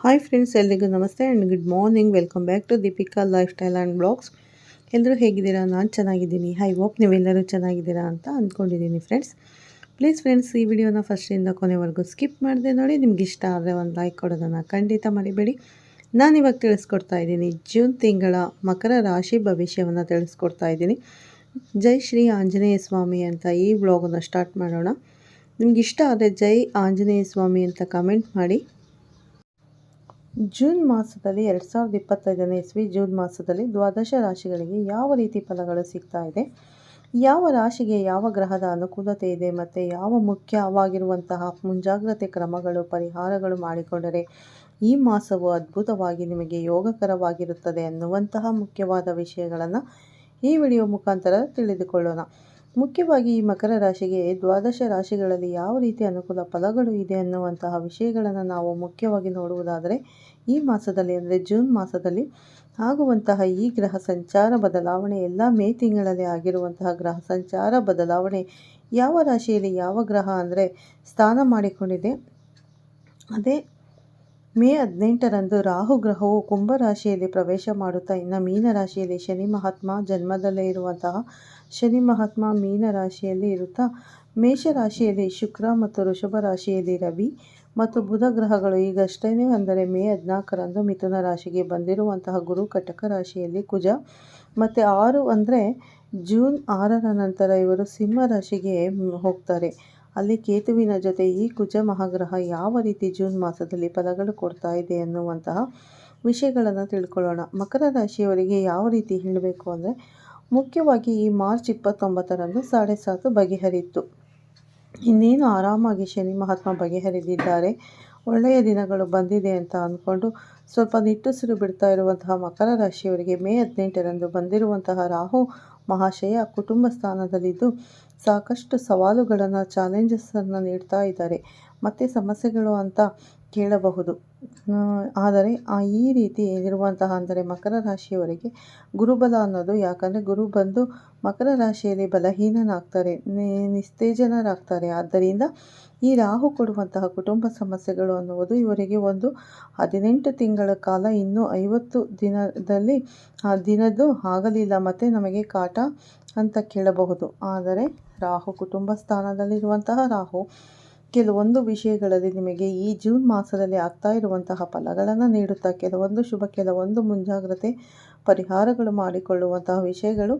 Hi friends ಎಲ್ರಿಗೂ ನಮಸ್ತೆ and good morning welcome back to Deepika lifestyle and blogs ಎಲ್ಲರೂ ಹೇಗಿದ್ದೀರಾ? ನಾನು ಚೆನ್ನಾಗಿದ್ದೀನಿ. ಹೈ ಹೋಪ್ ನೀವೆಲ್ಲರೂ ಚೆನ್ನಾಗಿದ್ದೀರಾ ಅಂತ ಅಂದ್ಕೊಂಡಿದ್ದೀನಿ ಫ್ರೆಂಡ್ಸ್ ಪ್ಲೀಸ್ ಫ್ರೆಂಡ್ಸ್ ಈ ವಿಡಿಯೋನ ಫಸ್ಟಿಂದ ಕೊನೆವರೆಗೂ ಸ್ಕಿಪ್ ಮಾಡಿದೆ ನೋಡಿ. ನಿಮ್ಗೆ ಇಷ್ಟ ಆದರೆ ಒಂದು ಲೈಕ್ ಕೊಡೋದನ್ನು ಖಂಡಿತ ಮರಿಬೇಡಿ. ನಾನು ಇವಾಗ ತಿಳಿಸ್ಕೊಡ್ತಾ ಇದ್ದೀನಿ. ಜೂನ್ ತಿಂಗಳ ಮಕರ ರಾಶಿ ಭವಿಷ್ಯವನ್ನು ತಿಳಿಸ್ಕೊಡ್ತಾ ಇದ್ದೀನಿ. ಜೈ ಶ್ರೀ ಆಂಜನೇಯ ಸ್ವಾಮಿ ಅಂತ ಈ ಬ್ಲಾಗನ್ನು ಸ್ಟಾರ್ಟ್ ಮಾಡೋಣ. ನಿಮ್ಗೆ ಇಷ್ಟ ಆದರೆ ಜೈ ಆಂಜನೇಯ ಸ್ವಾಮಿ ಅಂತ ಕಮೆಂಟ್ ಮಾಡಿ. ಜೂನ್ ಮಾಸದಲ್ಲಿ ಎರಡು ಸಾವಿರದ ಇಪ್ಪತ್ತೈದನೇ ಇಸ್ವಿ ಜೂನ್ ಮಾಸದಲ್ಲಿ ದ್ವಾದಶ ರಾಶಿಗಳಿಗೆ ಯಾವ ರೀತಿ ಫಲಗಳು ಸಿಗ್ತಾ ಇದೆ? ಯಾವ ರಾಶಿಗೆ ಯಾವ ಗ್ರಹದ ಅನುಕೂಲತೆ ಇದೆ ಮತ್ತು ಯಾವ ಮುಖ್ಯವಾಗಿರುವಂತಹ ಮುಂಜಾಗ್ರತೆ ಕ್ರಮಗಳು, ಪರಿಹಾರಗಳು ಮಾಡಿಕೊಂಡರೆ ಈ ಮಾಸವು ಅದ್ಭುತವಾಗಿ ನಿಮಗೆ ಯೋಗಕರವಾಗಿರುತ್ತದೆ ಅನ್ನುವಂತಹ ಮುಖ್ಯವಾದ ವಿಷಯಗಳನ್ನು ಈ ವಿಡಿಯೋ ಮುಖಾಂತರ ತಿಳಿದುಕೊಳ್ಳೋಣ. ಮುಖ್ಯವಾಗಿ ಈ ಮಕರ ರಾಶಿಗೆ ದ್ವಾದಶ ರಾಶಿಗಳಲ್ಲಿ ಯಾವ ರೀತಿ ಅನುಕೂಲ ಫಲಗಳು ಇದೆ ಅನ್ನುವಂತಹ ವಿಷಯಗಳನ್ನು ನಾವು ಮುಖ್ಯವಾಗಿ ನೋಡುವುದಾದರೆ ಈ ಮಾಸದಲ್ಲಿ ಅಂದರೆ ಜೂನ್ ಮಾಸದಲ್ಲಿ ಆಗುವಂತಹ ಈ ಗ್ರಹ ಸಂಚಾರ ಬದಲಾವಣೆ ಎಲ್ಲ ಮೇ ತಿಂಗಳಲ್ಲಿ ಆಗಿರುವಂತಹ ಗ್ರಹ ಸಂಚಾರ ಬದಲಾವಣೆ ಯಾವ ರಾಶಿಯಲ್ಲಿ ಯಾವ ಗ್ರಹ ಅಂದರೆ ಸ್ಥಾನ ಮಾಡಿಕೊಂಡಿದೆ. ಅದೇ ಮೇ ಹದಿನೆಂಟರಂದು ರಾಹು ಗ್ರಹವು ಕುಂಭ ರಾಶಿಯಲ್ಲಿ ಪ್ರವೇಶ ಮಾಡುತ್ತಾ ಇನ್ನು ಮೀನ ರಾಶಿಯಲ್ಲಿ ಶನಿ ಮಹಾತ್ಮ ಜನ್ಮದಲ್ಲೇ ಇರುವಂತಹ ಶನಿ ಮಹಾತ್ಮ ಮೀನ ರಾಶಿಯಲ್ಲಿ ಇರುತ್ತಾ? ಮೇಷರಾಶಿಯಲ್ಲಿ ಶುಕ್ರ ಮತ್ತು ಋಷಭ ರಾಶಿಯಲ್ಲಿ ರವಿ ಮತ್ತು ಬುಧ ಗ್ರಹಗಳು ಈಗಷ್ಟೇ ಅಂದರೆ ಮೇ ಹದಿನಾಲ್ಕರಂದು ಮಿಥುನ ರಾಶಿಗೆ ಬಂದಿರುವಂತಹ ಗುರು ಕಟಕ ರಾಶಿಯಲ್ಲಿ ಕುಜ. ಮತ್ತು ಆರು ಅಂದರೆ ಜೂನ್ ಆರರ ನಂತರ ಇವರು ಸಿಂಹ ರಾಶಿಗೆ ಹೋಗ್ತಾರೆ. ಅಲ್ಲಿ ಕೇತುವಿನ ಜೊತೆ ಈ ಕುಜ ಮಹಾಗ್ರಹ ಯಾವ ರೀತಿ ಜೂನ್ ಮಾಸದಲ್ಲಿ ಫಲಗಳು ಕೊಡ್ತಾ ಇದೆ ಅನ್ನುವಂತಹ ವಿಷಯಗಳನ್ನು ತಿಳ್ಕೊಳ್ಳೋಣ. ಮಕರ ರಾಶಿಯವರಿಗೆ ಯಾವ ರೀತಿ ಹೇಳಬೇಕು ಅಂದರೆ ಮುಖ್ಯವಾಗಿ ಈ ಮಾರ್ಚ್ ಇಪ್ಪತ್ತೊಂಬತ್ತರಂದು ಸಾಡೆ ಸಾತು ಬಗೆಹರಿಯಿತು ಇನ್ನೇನು ಆರಾಮಾಗಿ ಶನಿ ಮಹಾತ್ಮ ಬಗೆಹರಿದಿದ್ದಾರೆ. ಒಳ್ಳೆಯ ದಿನಗಳು ಬಂದಿದೆ ಅಂತ ಅಂದ್ಕೊಂಡು ಸ್ವಲ್ಪ ನಿಟ್ಟುಸಿರು ಬಿಡ್ತಾ ಇರುವಂತಹ ಮಕರ ರಾಶಿಯವರಿಗೆ ಮೇ ಹದಿನೆಂಟರಂದು ಬಂದಿರುವಂತಹ ರಾಹು ಮಹಾಶಯ ಕುಟುಂಬ ಸ್ಥಾನದಲ್ಲಿದ್ದು ಸಾಕಷ್ಟು ಸವಾಲುಗಳನ್ನು ಚಾಲೆಂಜಸ್ಸನ್ನು ನೀಡ್ತಾ ಇದ್ದಾರೆ. ಮತ್ತು ಸಮಸ್ಯೆಗಳು ಅಂತ ಕೇಳಬಹುದು. ಆದರೆ ಆ ಈ ರೀತಿ ಇರುವಂತಹ ಅಂದರೆ ಮಕರ ರಾಶಿಯವರಿಗೆ ಗುರುಬಲ ಅನ್ನೋದು ಯಾಕಂದರೆ ಗುರು ಬಂದು ಮಕರ ರಾಶಿಯಲ್ಲಿ ಬಲಹೀನನಾಗ್ತಾರೆ ನಿಸ್ತೇಜನರಾಗ್ತಾರೆ. ಆದ್ದರಿಂದ ಈ ರಾಹು ಕೊಡುವಂತಹ ಕುಟುಂಬ ಸಮಸ್ಯೆಗಳು ಅನ್ನುವುದು ಇವರಿಗೆ ಒಂದು ಹದಿನೆಂಟು ತಿಂಗಳ ಕಾಲ ಇನ್ನೂ ಐವತ್ತು ದಿನದಲ್ಲಿ ಆ ದಿನದ್ದು ಆಗಲಿಲ್ಲ ಮತ್ತು ನಮಗೆ ಕಾಟ ಅಂತ ಕೇಳಬಹುದು. ಆದರೆ ರಾಹು ಕುಟುಂಬ ಸ್ಥಾನದಲ್ಲಿರುವಂತಹ ರಾಹು ಕೆಲವೊಂದು ವಿಷಯಗಳಲ್ಲಿ ನಿಮಗೆ ಈ ಜೂನ್ ಮಾಸದಲ್ಲಿ ಆಗ್ತಾ ಇರುವಂತಹ ಫಲಗಳನ್ನು ನೀಡುತ್ತಾ ಕೆಲವೊಂದು ಶುಭ, ಕೆಲವೊಂದು ಮುಂಜಾಗ್ರತೆ ಪರಿಹಾರಗಳು ಮಾಡಿಕೊಳ್ಳುವಂತಹ ವಿಷಯಗಳು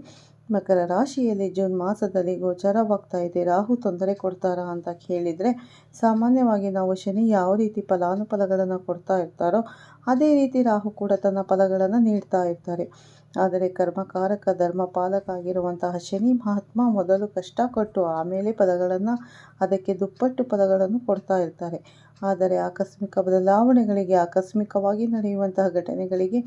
ಮಕರ ರಾಶಿಯಲ್ಲಿ ಜೂನ್ ಮಾಸದಲ್ಲಿ ಗೋಚರವಾಗ್ತಾ ಇದೆ. ರಾಹು ತೊಂದರೆ ಕೊಡ್ತಾರಾ ಅಂತ ಕೇಳಿದರೆ ಸಾಮಾನ್ಯವಾಗಿ ನಾವು ಶನಿ ಯಾವ ರೀತಿ ಫಲಾನುಫಲಗಳನ್ನು ಕೊಡ್ತಾ ಇರ್ತಾರೋ ಅದೇ ರೀತಿ ರಾಹು ಕೂಡ ತನ್ನ ಫಲಗಳನ್ನು ನೀಡ್ತಾ ಇರ್ತಾರೆ. ಆದರೆ ಕರ್ಮಕಾರಕ ಧರ್ಮಪಾಲಕ ಆಗಿರುವಂತಹ ಶನಿ ಮಹಾತ್ಮ ಮೊದಲು ಕಷ್ಟಪಟ್ಟು ಆಮೇಲೆ ಪದಗಳನ್ನು, ಅದಕ್ಕೆ ದುಪ್ಪಟ್ಟು ಪದಗಳನ್ನು ಕೊಡ್ತಾ ಇರ್ತಾರೆ. ಆದರೆ ಆಕಸ್ಮಿಕ ಬದಲಾವಣೆಗಳಿಗೆ, ಆಕಸ್ಮಿಕವಾಗಿ ನಡೆಯುವಂತಹ ಘಟನೆಗಳಿಗೆ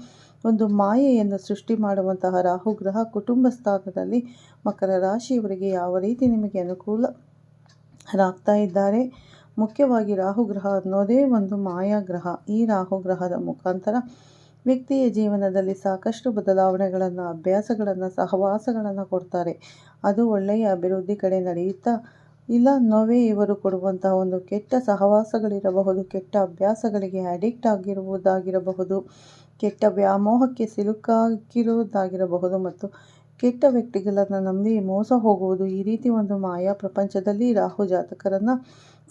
ಒಂದು ಮಾಯೆಯನ್ನು ಸೃಷ್ಟಿ ಮಾಡುವಂತಹ ರಾಹುಗ್ರಹ ಕುಟುಂಬ ಸ್ಥಾನದಲ್ಲಿ ಮಕರ ರಾಶಿಯವರಿಗೆ ಯಾವ ರೀತಿ ನಿಮಗೆ ಅನುಕೂಲ ರಾಗ್ತಾ ಇದ್ದಾರೆ? ಮುಖ್ಯವಾಗಿ ರಾಹುಗ್ರಹ ಅನ್ನೋದೇ ಒಂದು ಮಾಯಾ ಗ್ರಹ. ಈ ರಾಹುಗ್ರಹದ ಮುಖಾಂತರ ವ್ಯಕ್ತಿಯ ಜೀವನದಲ್ಲಿ ಸಾಕಷ್ಟು ಬದಲಾವಣೆಗಳನ್ನು, ಅಭ್ಯಾಸಗಳನ್ನು, ಸಹವಾಸಗಳನ್ನು ಕೊಡ್ತಾರೆ. ಅದು ಒಳ್ಳೆಯ ಅಭಿವೃದ್ಧಿ ಕಡೆ ನಡೆಯುತ್ತಾ ಇಲ್ಲ, ನೋವೇ ಇವರು ಕೊಡುವಂತಹ ಒಂದು ಕೆಟ್ಟ ಸಹವಾಸಗಳಿರಬಹುದು, ಕೆಟ್ಟ ಅಭ್ಯಾಸಗಳಿಗೆ ಅಡಿಕ್ಟ್ ಆಗಿರುವುದಾಗಿರಬಹುದು, ಕೆಟ್ಟ ವ್ಯಾಮೋಹಕ್ಕೆ ಸಿಲುಕಾಗಿರುವುದಾಗಿರಬಹುದು ಮತ್ತು ಕೆಟ್ಟ ವ್ಯಕ್ತಿಗಳನ್ನು ನಂಬಿ ಮೋಸ ಹೋಗುವುದು ಈ ರೀತಿ ಒಂದು ಮಾಯಾ ಪ್ರಪಂಚದಲ್ಲಿ ರಾಹು ಜಾತಕರನ್ನು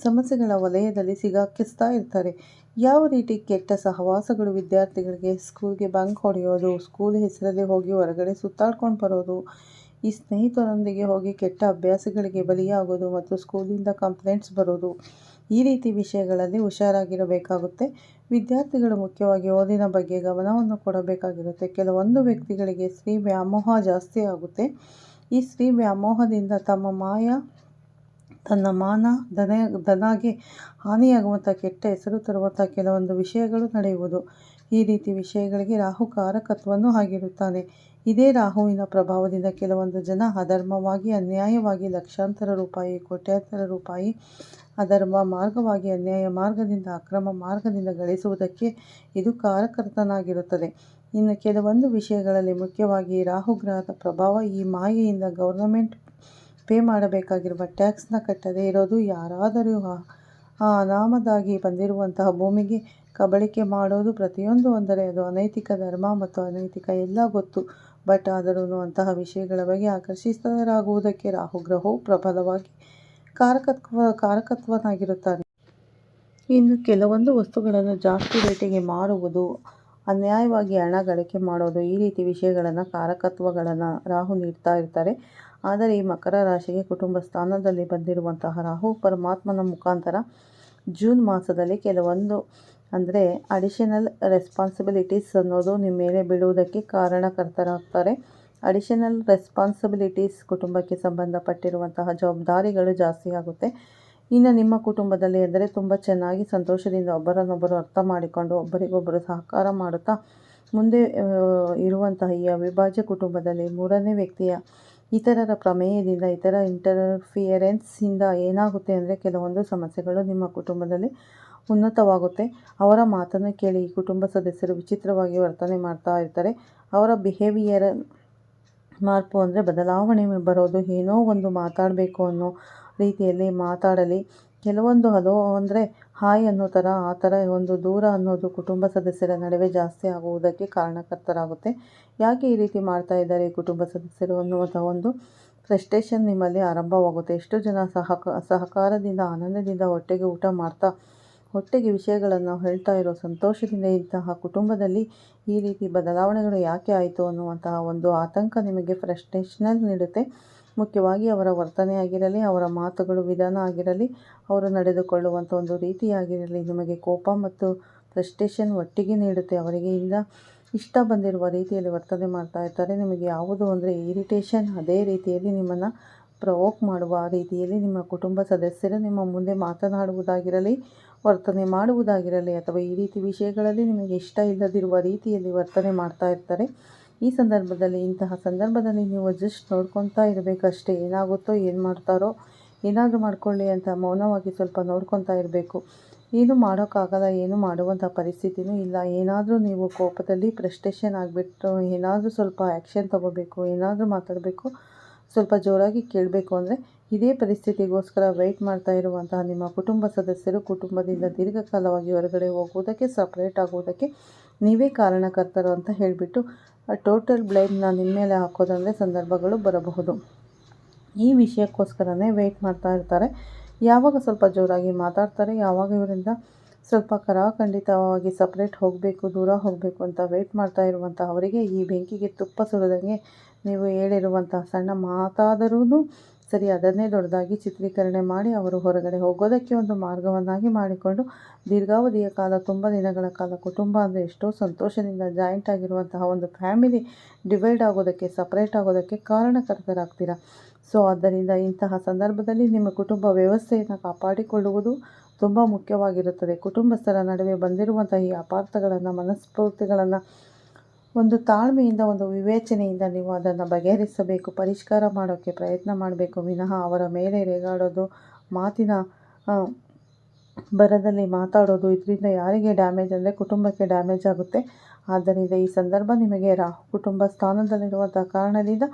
ಸಮಸ್ಯೆಗಳ ವಲಯದಲ್ಲಿ ಸಿಗಾಕಿಸ್ತಾ ಇರ್ತಾರೆ. ಯಾವ ರೀತಿ ಕೆಟ್ಟ ಸಹವಾಸಗಳು ವಿದ್ಯಾರ್ಥಿಗಳಿಗೆ ಸ್ಕೂಲ್ಗೆ ಬಂಕ್ ಹೊಡೆಯೋದು, ಸ್ಕೂಲ್ ಹೆಸರಲ್ಲಿ ಹೋಗಿ ಹೊರಗಡೆ ಸುತ್ತಾಡ್ಕೊಂಡು ಬರೋದು, ಈ ಸ್ನೇಹಿತರೊಂದಿಗೆ ಹೋಗಿ ಕೆಟ್ಟ ಅಭ್ಯಾಸಗಳಿಗೆ ಬಲಿಯಾಗೋದು ಮತ್ತು ಸ್ಕೂಲಿಂದ ಕಂಪ್ಲೇಂಟ್ಸ್ ಬರೋದು, ಈ ರೀತಿ ವಿಷಯಗಳಲ್ಲಿ ಹುಷಾರಾಗಿರಬೇಕಾಗುತ್ತೆ. ವಿದ್ಯಾರ್ಥಿಗಳು ಮುಖ್ಯವಾಗಿ ಓದಿನ ಬಗ್ಗೆ ಗಮನವನ್ನು ಕೊಡಬೇಕಾಗಿರುತ್ತೆ. ಕೆಲವೊಂದು ವ್ಯಕ್ತಿಗಳಿಗೆ ಸ್ತ್ರೀ ವ್ಯಾಮೋಹ ಜಾಸ್ತಿ ಆಗುತ್ತೆ. ಈ ಸ್ತ್ರೀ ವ್ಯಾಮೋಹದಿಂದ ತಮ್ಮ ಮಾಯ ತನ್ನ ಮಾನ, ದನ, ದನಾಗೆ ಹಾನಿಯಾಗುವಂಥ ಕೆಟ್ಟ ಹೆಸರು ತರುವಂಥ ಕೆಲವೊಂದು ವಿಷಯಗಳು ನಡೆಯುವುದು. ಈ ರೀತಿ ವಿಷಯಗಳಿಗೆ ರಾಹು ಕಾರಕತ್ವವನ್ನು ಆಗಿರುತ್ತಾನೆ ಇದೇ ರಾಹುವಿನ ಪ್ರಭಾವದಿಂದ ಕೆಲವೊಂದು ಜನ ಅಧರ್ಮವಾಗಿ, ಅನ್ಯಾಯವಾಗಿ, ಲಕ್ಷಾಂತರ ರೂಪಾಯಿ, ಕೋಟ್ಯಾಂತರ ರೂಪಾಯಿ ಅಧರ್ಮ ಮಾರ್ಗವಾಗಿ, ಅನ್ಯಾಯ ಮಾರ್ಗದಿಂದ, ಅಕ್ರಮ ಮಾರ್ಗದಿಂದ ಗಳಿಸುವುದಕ್ಕೆ ಇದು ಕಾರಕರ್ತನಾಗಿರುತ್ತದೆ. ಇನ್ನು ಕೆಲವೊಂದು ವಿಷಯಗಳಲ್ಲಿ ಮುಖ್ಯವಾಗಿ ರಾಹುಗ್ರಹದ ಪ್ರಭಾವ ಈ ಮಾಯೆಯಿಂದ ಗೌರ್ನಮೆಂಟ್ ಪೇ ಮಾಡಬೇಕಾಗಿರುವ ಟ್ಯಾಕ್ಸ್ನ ಕಟ್ಟದೇ ಇರೋದು ಯಾರಾದರೂ ಆ ಅನಾಮದಾಗಿ ಬಂದಿರುವಂತಹ ಭೂಮಿಗೆ ಕಬಳಿಕೆ ಮಾಡೋದು ಪ್ರತಿಯೊಂದು ಅಂದರೆ ಅದು ಅನೈತಿಕ ಧರ್ಮ ಮತ್ತು ಅನೈತಿಕ ಎಲ್ಲ ಗೊತ್ತು. ಬಟ್ ಆದರೂ ಅಂತಹ ವಿಷಯಗಳ ಬಗ್ಗೆ ಆಕರ್ಷಿತರಾಗುವುದಕ್ಕೆ ರಾಹು ಗ್ರಹವು ಪ್ರಬಲವಾಗಿ ಕಾರಕತ್ವ, ಕಾರಕತ್ವನಾಗಿರುತ್ತಾನೆ. ಇನ್ನು ಕೆಲವೊಂದು ವಸ್ತುಗಳನ್ನು ಜಾಸ್ತಿ ರೇಟಿಗೆ ಮಾರುವುದು, ಅನ್ಯಾಯವಾಗಿ ಹಣ ಗಳಿಕೆ ಮಾಡೋದು ಈ ರೀತಿ ವಿಷಯಗಳನ್ನು, ಕಾರಕತ್ವಗಳನ್ನು ರಾಹು ನೀಡ್ತಾ ಇರ್ತಾರೆ. ಆದರೆ ಈ ಮಕರ ರಾಶಿಗೆ ಕುಟುಂಬ ಸ್ಥಾನದಲ್ಲಿ ಬಂದಿರುವಂತಹ ರಾಹು ಪರಮಾತ್ಮನ ಮುಖಾಂತರ ಜೂನ್ ಮಾಸದಲ್ಲಿ ಕೆಲವೊಂದು, ಅಂದರೆ ಅಡಿಷನಲ್ ರೆಸ್ಪಾನ್ಸಿಬಿಲಿಟೀಸ್ ಅನ್ನೋದು ನಿಮ್ಮ ಮೇಲೆ ಬೀಳುವುದಕ್ಕೆ ಕಾರಣಕರ್ತರಾಗ್ತಾರೆ. ಅಡಿಷನಲ್ ರೆಸ್ಪಾನ್ಸಿಬಿಲಿಟೀಸ್ ಕುಟುಂಬಕ್ಕೆ ಸಂಬಂಧಪಟ್ಟಿರುವಂತಹ ಜವಾಬ್ದಾರಿಗಳು ಜಾಸ್ತಿ ಆಗುತ್ತೆ. ಇನ್ನು ನಿಮ್ಮ ಕುಟುಂಬದಲ್ಲಿ ಅಂದರೆ ತುಂಬ ಚೆನ್ನಾಗಿ ಸಂತೋಷದಿಂದ ಒಬ್ಬರನ್ನೊಬ್ಬರು ಅರ್ಥ ಮಾಡಿಕೊಂಡು ಒಬ್ಬರಿಗೊಬ್ಬರು ಸಹಕಾರ ಮಾಡುತ್ತಾ ಮುಂದೆ ಇರುವಂತಹ ಈ ಅವಿಭಾಜ್ಯ ಕುಟುಂಬದಲ್ಲಿ ಮೂರನೇ ವ್ಯಕ್ತಿಯ ಇತರರ ಪ್ರಮೇಯದಿಂದ, ಇತರ ಇಂಟರ್ಫಿಯರೆನ್ಸಿಂದ ಏನಾಗುತ್ತೆ ಅಂದರೆ ಕೆಲವೊಂದು ಸಮಸ್ಯೆಗಳು ನಿಮ್ಮ ಕುಟುಂಬದಲ್ಲಿ ಉನ್ನತವಾಗುತ್ತೆ. ಅವರ ಮಾತನ್ನು ಕೇಳಿ ಕುಟುಂಬ ಸದಸ್ಯರು ವಿಚಿತ್ರವಾಗಿ ವರ್ತನೆ ಮಾಡ್ತಾ ಇರ್ತಾರೆ. ಅವರ ಬಿಹೇವಿಯರ್ ಮಾರ್ಪು ಅಂದರೆ ಬದಲಾವಣೆ ಬರೋದು, ಏನೋ ಒಂದು ಮಾತಾಡಬೇಕು ಅನ್ನೋ ರೀತಿಯಲ್ಲಿ ಮಾತಾಡಲಿ. ಕೆಲವೊಂದು ಹಲೋ ಅಂದರೆ ಹಾಯ್ ಅನ್ನೋ ಥರ ಆ ಥರ ಒಂದು ದೂರ ಅನ್ನೋದು ಕುಟುಂಬ ಸದಸ್ಯರ ನಡುವೆ ಜಾಸ್ತಿ ಆಗುವುದಕ್ಕೆ ಕಾರಣಕರ್ತರಾಗುತ್ತೆ. ಯಾಕೆ ಈ ರೀತಿ ಮಾಡ್ತಾ ಇದ್ದಾರೆ ಕುಟುಂಬ ಸದಸ್ಯರು ಅನ್ನುವಂಥ ಒಂದು ಫ್ರಸ್ಟ್ರೇಷನ್ ನಿಮ್ಮಲ್ಲಿ ಆರಂಭವಾಗುತ್ತೆ. ಎಷ್ಟು ಜನ ಸಹಕ, ಸಹಕಾರದಿಂದ, ಆನಂದದಿಂದ ಹೊಟ್ಟೆಗೆ ಊಟ ಮಾಡ್ತಾ, ಹೊಟ್ಟೆಗೆ ವಿಷಯಗಳನ್ನು ಹೇಳ್ತಾ ಇರೋ ಸಂತೋಷದಿಂದ ಇಂತಹ ಕುಟುಂಬದಲ್ಲಿ ಈ ರೀತಿ ಬದಲಾವಣೆಗಳು ಯಾಕೆ ಆಯಿತು ಅನ್ನುವಂತಹ ಒಂದು ಆತಂಕ ನಿಮಗೆ ಫ್ರಸ್ಟ್ರೇಷನಲ್ಲಿ ನೀಡುತ್ತೆ. ಮುಖ್ಯವಾಗಿ ಅವರ ವರ್ತನೆ ಆಗಿರಲಿ, ಅವರ ಮಾತುಗಳು, ವಿಧಾನ ಆಗಿರಲಿ, ಅವರು ನಡೆದುಕೊಳ್ಳುವಂಥ ಒಂದು ರೀತಿಯಾಗಿರಲಿ ನಿಮಗೆ ಕೋಪ ಮತ್ತು ಫ್ರಸ್ಟೇಷನ್ ಒಟ್ಟಿಗೆ ನೀಡುತ್ತೆ, ಅವರಿಗೆ ಇಂದ ಇಷ್ಟ ಬಂದಿರುವ ರೀತಿಯಲ್ಲಿ ವರ್ತನೆ ಮಾಡ್ತಾ ಇರ್ತಾರೆ. ನಿಮಗೆ ಯಾವುದು ಅಂದರೆ ಇರಿಟೇಷನ್, ಅದೇ ರೀತಿಯಲ್ಲಿ ನಿಮ್ಮನ್ನು ಪ್ರವೋಕ್ ಮಾಡುವ ರೀತಿಯಲ್ಲಿ ನಿಮ್ಮ ಕುಟುಂಬ ಸದಸ್ಯರು ನಿಮ್ಮ ಮುಂದೆ ಮಾತನಾಡುವುದಾಗಿರಲಿ, ವರ್ತನೆ ಮಾಡುವುದಾಗಿರಲಿ ಅಥವಾ ಈ ರೀತಿ ವಿಷಯಗಳಲ್ಲಿ ನಿಮಗೆ ಇಷ್ಟ ಇಲ್ಲದಿರುವ ರೀತಿಯಲ್ಲಿ ವರ್ತನೆ ಮಾಡ್ತಾ ಇರ್ತಾರೆ. ಈ ಸಂದರ್ಭದಲ್ಲಿ ಇಂತಹ ಸಂದರ್ಭದಲ್ಲಿ ನೀವು ಜಸ್ಟ್ ನೋಡ್ಕೊತಾ ಇರಬೇಕಷ್ಟೇ, ಏನಾಗುತ್ತೋ ಏನು ಮಾಡ್ತಾರೋ ಏನಾದರೂ ಮಾಡ್ಕೊಳ್ಳಿ ಅಂತ ಮೌನವಾಗಿ ಸ್ವಲ್ಪ ನೋಡ್ಕೊತಾ ಇರಬೇಕು. ಏನು ಮಾಡೋಕ್ಕಾಗಲ್ಲ, ಏನು ಮಾಡುವಂಥ ಪರಿಸ್ಥಿತಿನೂ ಇಲ್ಲ. ಏನಾದರೂ ನೀವು ಕೋಪದಲ್ಲಿ ಪ್ರೆಸ್ಟೇಷನ್ ಆಗಿಬಿಟ್ಟು ಏನಾದರೂ ಸ್ವಲ್ಪ ಆ್ಯಕ್ಷನ್ ತೊಗೋಬೇಕು, ಏನಾದರೂ ಮಾತಾಡಬೇಕು, ಸ್ವಲ್ಪ ಜೋರಾಗಿ ಕೇಳಬೇಕು ಅಂದರೆ ಇದೇ ಪರಿಸ್ಥಿತಿಗೋಸ್ಕರ ವೆಯ್ಟ್ ಮಾಡ್ತಾ ಇರುವಂತಹ ನಿಮ್ಮ ಕುಟುಂಬ ಸದಸ್ಯರು ಕುಟುಂಬದಿಂದ ದೀರ್ಘಕಾಲವಾಗಿ ಹೊರಗಡೆ ಹೋಗುವುದಕ್ಕೆ ಸಪ್ರೇಟ್ ಆಗುವುದಕ್ಕೆ ನೀವೇ ಕಾರಣಕರ್ತರು ಅಂತ ಹೇಳಿಬಿಟ್ಟು ಟೋಟಲ್ ಬ್ಲೇಮ್ನ ನಿಮ್ಮ ಮೇಲೆ ಹಾಕೋದಂದರೆ ಸಂದರ್ಭಗಳು ಬರಬಹುದು. ಈ ವಿಷಯಕ್ಕೋಸ್ಕರನೇ ವೆಯ್ಟ್ ಮಾಡ್ತಾ ಇರ್ತಾರೆ. ಯಾವಾಗ ಸ್ವಲ್ಪ ಜೋರಾಗಿ ಮಾತಾಡ್ತಾರೆ, ಯಾವಾಗ ಇವರಿಂದ ಸ್ವಲ್ಪ ಕರಾಖಂಡಿತವಾಗಿ ಸಪ್ರೇಟ್ ಹೋಗಬೇಕು, ದೂರ ಹೋಗಬೇಕು ಅಂತ ವೆಯ್ಟ್ ಮಾಡ್ತಾ ಇರುವಂಥ ಅವರಿಗೆ ಈ ಬೆಂಕಿಗೆ ತುಪ್ಪ ಸುರಿದಂಗೆ ನೀವು ಹೇಳಿರುವಂಥ ಸಣ್ಣ ಮಾತಾದರೂ ಸರಿ, ಅದನ್ನೇ ದೊಡ್ಡದಾಗಿ ಚಿತ್ರೀಕರಣೆ ಮಾಡಿ ಅವರು ಹೊರಗಡೆ ಹೋಗೋದಕ್ಕೆ ಒಂದು ಮಾರ್ಗವನ್ನಾಗಿ ಮಾಡಿಕೊಂಡು ದೀರ್ಘಾವಧಿಯ ಕಾಲ, ತುಂಬ ದಿನಗಳ ಕಾಲ, ಕುಟುಂಬ ಅಂದರೆ ಎಷ್ಟೋ ಸಂತೋಷದಿಂದ ಜಾಯಿಂಟ್ ಆಗಿರುವಂತಹ ಒಂದು ಫ್ಯಾಮಿಲಿ ಡಿವೈಡ್ ಆಗೋದಕ್ಕೆ ಸಪ್ರೇಟ್ ಆಗೋದಕ್ಕೆ ಕಾರಣಕರ್ತರಾಗ್ತೀರ? ಸೊ ಆದ್ದರಿಂದ ಇಂತಹ ಸಂದರ್ಭದಲ್ಲಿ ನಿಮ್ಮ ಕುಟುಂಬ ವ್ಯವಸ್ಥೆಯನ್ನು ಕಾಪಾಡಿಕೊಳ್ಳುವುದು ತುಂಬ ಮುಖ್ಯವಾಗಿರುತ್ತದೆ. ಕುಟುಂಬಸ್ಥರ ನಡುವೆ ಬಂದಿರುವಂತಹ ಈ ಅಪಾರ್ಥಗಳನ್ನು ಮನಸ್ಫೂರ್ತಿಗಳನ್ನು ಒಂದು ತಾಳ್ಮೆಯಿಂದ, ಒಂದು ವಿವೇಚನೆಯಿಂದ ನೀವು ಅದನ್ನು ಬಗೆಹರಿಸಬೇಕು, ಪರಿಷ್ಕಾರ ಮಾಡೋಕ್ಕೆ ಪ್ರಯತ್ನ ಮಾಡಬೇಕು. ವಿನಃ ಅವರ ಮೇಲೆ ರೇಗಾಡೋದು, ಮಾತಿನ ಬರದಲ್ಲಿ ಮಾತಾಡೋದು, ಇದರಿಂದ ಯಾರಿಗೆ ಡ್ಯಾಮೇಜ್ ಅಂದರೆ ಕುಟುಂಬಕ್ಕೆ ಡ್ಯಾಮೇಜ್ ಆಗುತ್ತೆ. ಆದ್ದರಿಂದ ಈ ಸಂದರ್ಭ ನಿಮಗೆ ರಾಹು ಕುಟುಂಬ ಸ್ಥಾನದಲ್ಲಿರುವಂಥ ಕಾರಣದಿಂದ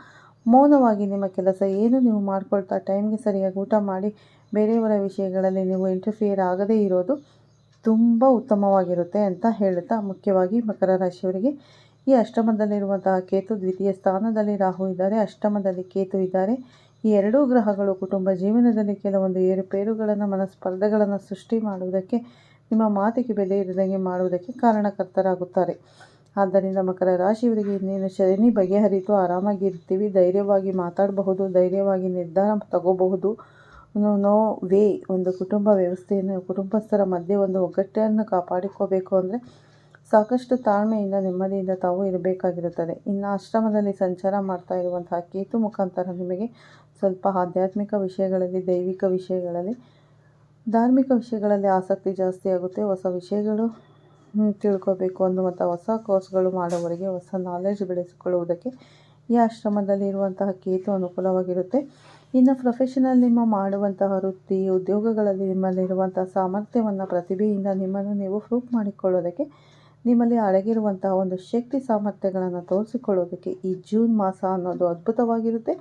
ಮೌನವಾಗಿ ನಿಮ್ಮ ಕೆಲಸ ಏನು ನೀವು ಮಾಡಿಕೊಳ್ತಾ ಟೈಮ್ಗೆ ಸರಿಯಾಗಿ ಊಟ ಮಾಡಿ, ಬೇರೆಯವರ ವಿಷಯಗಳಲ್ಲಿ ನೀವು ಇಂಟರ್ಫಿಯರ್ ಆಗದೇ ಇರೋದು ತುಂಬ ಉತ್ತಮವಾಗಿರುತ್ತೆ ಅಂತ ಹೇಳುತ್ತಾ ಮುಖ್ಯವಾಗಿ ಮಕರ ರಾಶಿಯವರಿಗೆ ಈ ಅಷ್ಟಮದಲ್ಲಿರುವಂತಹ ಕೇತು ದ್ವಿತೀಯ ಸ್ಥಾನದಲ್ಲಿ ರಾಹು ಇದ್ದಾರೆ, ಅಷ್ಟಮದಲ್ಲಿ ಕೇತು ಇದ್ದಾರೆ. ಈ ಎರಡೂ ಗ್ರಹಗಳು ಕುಟುಂಬ ಜೀವನದಲ್ಲಿ ಕೆಲವೊಂದು ಏರುಪೇರುಗಳನ್ನು ಮನಸ್ಪರ್ಧೆಗಳನ್ನು ಸೃಷ್ಟಿ ಮಾಡುವುದಕ್ಕೆ, ನಿಮ್ಮ ಮಾತಿಗೆ ಬೆಲೆ ಇರದಂಗೆ ಮಾಡುವುದಕ್ಕೆ ಕಾರಣಕರ್ತರಾಗುತ್ತಾರೆ. ಆದ್ದರಿಂದ ಮಕರ ರಾಶಿಯವರಿಗೆ ಇನ್ನೇನು ಶನಿ ಬಗೆಹರಿತು ಆರಾಮಾಗಿ ಇರ್ತೀವಿ ಧೈರ್ಯವಾಗಿ ಮಾತಾಡಬಹುದು, ಧೈರ್ಯವಾಗಿ ನಿರ್ಧಾರ ತಗೋಬಹುದು. ನೋ ವೇ, ಒಂದು ಕುಟುಂಬ ವ್ಯವಸ್ಥೆಯನ್ನು, ಕುಟುಂಬಸ್ಥರ ಮಧ್ಯೆ ಒಂದು ಒಗ್ಗಟ್ಟೆಯನ್ನು ಕಾಪಾಡಿಕೋಬೇಕು ಅಂದರೆ ಸಾಕಷ್ಟು ತಾಳ್ಮೆಯಿಂದ ನೆಮ್ಮದಿಯಿಂದ ತಾವು ಇರಬೇಕಾಗಿರುತ್ತದೆ. ಇನ್ನು ಆಶ್ರಮದಲ್ಲಿ ಸಂಚಾರ ಮಾಡ್ತಾ ಇರುವಂತಹ ಕೇತು ಮುಖಾಂತರ ನಿಮಗೆ ಸ್ವಲ್ಪ ಆಧ್ಯಾತ್ಮಿಕ ವಿಷಯಗಳಲ್ಲಿ, ದೈವಿಕ ವಿಷಯಗಳಲ್ಲಿ, ಧಾರ್ಮಿಕ ವಿಷಯಗಳಲ್ಲಿ ಆಸಕ್ತಿ ಜಾಸ್ತಿ ಆಗುತ್ತೆ. ಹೊಸ ವಿಷಯಗಳು ತಿಳ್ಕೋಬೇಕು. ಅನ್ನುವಂಥ ಹೊಸ ಕೋರ್ಸ್ಗಳು ಮಾಡುವವರಿಗೆ ಹೊಸ ನಾಲೆಜ್ ಬೆಳೆಸಿಕೊಳ್ಳುವುದಕ್ಕೆ ಈ ಆಶ್ರಮದಲ್ಲಿ ಇರುವಂತಹ ಕೇತು ಅನುಕೂಲವಾಗಿರುತ್ತೆ. ಇನ್ನು ಪ್ರೊಫೆಷನಲ್ ನಿಮ್ಮ ಮಾಡುವಂತಹ ವೃತ್ತಿ, ಉದ್ಯೋಗಗಳಲ್ಲಿ ನಿಮ್ಮಲ್ಲಿರುವಂಥ ಸಾಮರ್ಥ್ಯವನ್ನು, ಪ್ರತಿಭೆಯಿಂದ ನಿಮ್ಮನ್ನು ನೀವು ಪ್ರೂಫ್ ಮಾಡಿಕೊಳ್ಳೋದಕ್ಕೆ ನಿಮ್ಮಲ್ಲಿ ಅಡಗಿರುವಂತಹ ಒಂದು ಶಕ್ತಿ ಸಾಮರ್ಥ್ಯಗಳನ್ನು ತೋರಿಸಿಕೊಳ್ಳೋದಕ್ಕೆ ಈ ಜೂನ್ ಮಾಸ ಅನ್ನೋದು ಅದ್ಭುತವಾಗಿರುತ್ತೆ.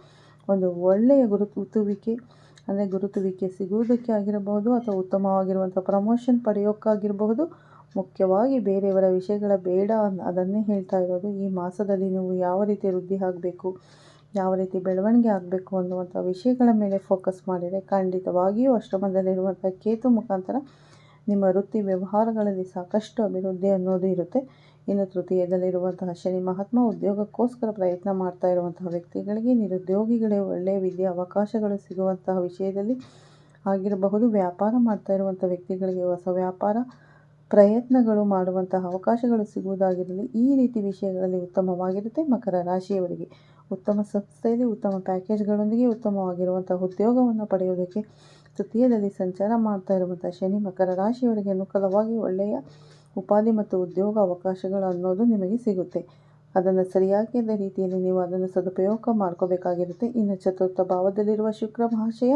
ಒಂದು ಒಳ್ಳೆಯ ಗುರುತುವಿಕೆ, ಅಂದರೆ ಗುರುತುವಿಕೆ ಸಿಗುವುದಕ್ಕೆ ಆಗಿರಬಹುದು ಅಥವಾ ಉತ್ತಮವಾಗಿರುವಂಥ ಪ್ರಮೋಷನ್ ಪಡೆಯೋಕ್ಕಾಗಿರಬಹುದು. ಮುಖ್ಯವಾಗಿ ಬೇರೆಯವರ ವಿಷಯಗಳ ಬೇಡ ಅದನ್ನೇ ಹೇಳ್ತಾ ಇರೋದು. ಈ ಮಾಸದಲ್ಲಿ ನೀವು ಯಾವ ರೀತಿ ವೃದ್ಧಿ ಆಗಬೇಕು, ಯಾವ ರೀತಿ ಬೆಳವಣಿಗೆ ಆಗಬೇಕು ಅನ್ನುವಂಥ ವಿಷಯಗಳ ಮೇಲೆ ಫೋಕಸ್ ಮಾಡಿದರೆ ಖಂಡಿತವಾಗಿಯೂ ಅಷ್ಟಮದಲ್ಲಿರುವಂಥ ಕೇತು ಮುಖಾಂತರ ನಿಮ್ಮ ವೃತ್ತಿ ವ್ಯವಹಾರಗಳಲ್ಲಿ ಸಾಕಷ್ಟು ಅಭಿವೃದ್ಧಿ ಅನ್ನೋದು ಇರುತ್ತೆ. ಇನ್ನು ತೃತೀಯದಲ್ಲಿರುವಂತಹ ಶನಿ ಮಹಾತ್ಮ ಉದ್ಯೋಗಕ್ಕೋಸ್ಕರ ಪ್ರಯತ್ನ ಮಾಡ್ತಾ ಇರುವಂತಹ ವ್ಯಕ್ತಿಗಳಿಗೆ ನಿರುದ್ಯೋಗಿಗಳೇ ಒಳ್ಳೆಯ ವಿದ್ಯೆ ಅವಕಾಶಗಳು ಸಿಗುವಂತಹ ವಿಷಯದಲ್ಲಿ ಆಗಿರಬಹುದು. ವ್ಯಾಪಾರ ಮಾಡ್ತಾ ಇರುವಂಥ ವ್ಯಕ್ತಿಗಳಿಗೆ ಹೊಸ ವ್ಯಾಪಾರ ಪ್ರಯತ್ನಗಳು ಮಾಡುವಂತಹ ಅವಕಾಶಗಳು ಸಿಗುವುದಾಗಿರಲಿ, ಈ ರೀತಿ ವಿಷಯಗಳಲ್ಲಿ ಉತ್ತಮವಾಗಿರುತ್ತೆ ಮಕರ ರಾಶಿಯವರಿಗೆ. ಉತ್ತಮ ಸಂಸ್ಥೆಯಲ್ಲಿ ಉತ್ತಮ ಪ್ಯಾಕೇಜ್ಗಳೊಂದಿಗೆ ಉತ್ತಮವಾಗಿರುವಂತಹ ಉದ್ಯೋಗವನ್ನು ಪಡೆಯುವುದಕ್ಕೆ ತೃತೀಯದಲ್ಲಿ ಸಂಚಾರ ಮಾಡ್ತಾ ಇರುವಂಥ ಶನಿ ಮಕರ ರಾಶಿಯವರಿಗೆ ಅನುಕೂಲವಾಗಿ ಒಳ್ಳೆಯ ಉಪಾಧಿ ಮತ್ತು ಉದ್ಯೋಗ ಅವಕಾಶಗಳು ಅನ್ನೋದು ನಿಮಗೆ ಸಿಗುತ್ತೆ. ಅದನ್ನು ಸರಿಯಾಗಿದ್ದ ರೀತಿಯಲ್ಲಿ ನೀವು ಅದನ್ನು ಸದುಪಯೋಗ ಮಾಡ್ಕೋಬೇಕಾಗಿರುತ್ತೆ. ಇನ್ನು ಚತುರ್ಥ ಭಾವದಲ್ಲಿರುವ ಶುಕ್ರ ಮಹಾಶಯ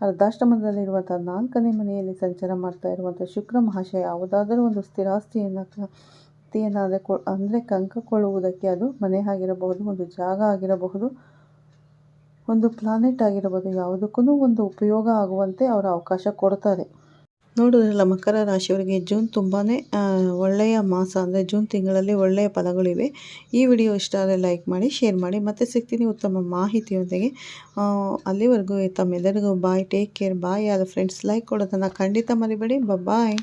ಅರ್ಧಾಷ್ಟಮದಲ್ಲಿರುವಂಥ ನಾಲ್ಕನೇ ಮನೆಯಲ್ಲಿ ಸಂಚಾರ ಮಾಡ್ತಾ ಇರುವಂಥ ಶುಕ್ರ ಮಹಾಶಯ, ಯಾವುದಾದರೂ ಒಂದು ಸ್ಥಿರಾಸ್ತಿಯನ್ನು ಸ್ಥಿತಿಯನ್ನು ಕೊ, ಅಂದರೆ ಕಂಕಕೊಳ್ಳುವುದಕ್ಕೆ ಅದು ಮನೆ ಆಗಿರಬಹುದು, ಒಂದು ಜಾಗ ಆಗಿರಬಹುದು. ಒಂದು ಪ್ಲಾನೆಟ್ ಆಗಿರಬಹುದು ಯಾವುದಕ್ಕೂ ಒಂದು ಉಪಯೋಗ ಆಗುವಂತೆ ಅವರು ಅವಕಾಶ ಕೊಡ್ತಾರೆ. ನೋಡಿದ್ರಲ್ಲ ಮಕರ ರಾಶಿಯವರಿಗೆ ಜೂನ್ ತುಂಬಾ ಒಳ್ಳೆಯ ಮಾಸ ಅಂದರೆ ಜೂನ್ ತಿಂಗಳಲ್ಲಿ ಒಳ್ಳೆಯ ಫಲಗಳಿವೆ. ಈ ವಿಡಿಯೋ ಇಷ್ಟ ಆದರೆ ಲೈಕ್ ಮಾಡಿ, ಶೇರ್ ಮಾಡಿ, ಮತ್ತೆ ಸಿಗ್ತೀನಿ ಉತ್ತಮ ಮಾಹಿತಿಯೊಂದಿಗೆ. ಅಲ್ಲಿವರೆಗೂ ತಮ್ಮೆಲ್ಲರಿಗೂ ಬಾಯ್ ಟೇಕ್ ಕೇರ್ ಬಾಯ್ ಆದ ಫ್ರೆಂಡ್ಸ್ ಲೈಕ್ ಕೊಡೋದನ್ನು ಖಂಡಿತ ಮರಿಬೇಡಿ. ಬಾಯ್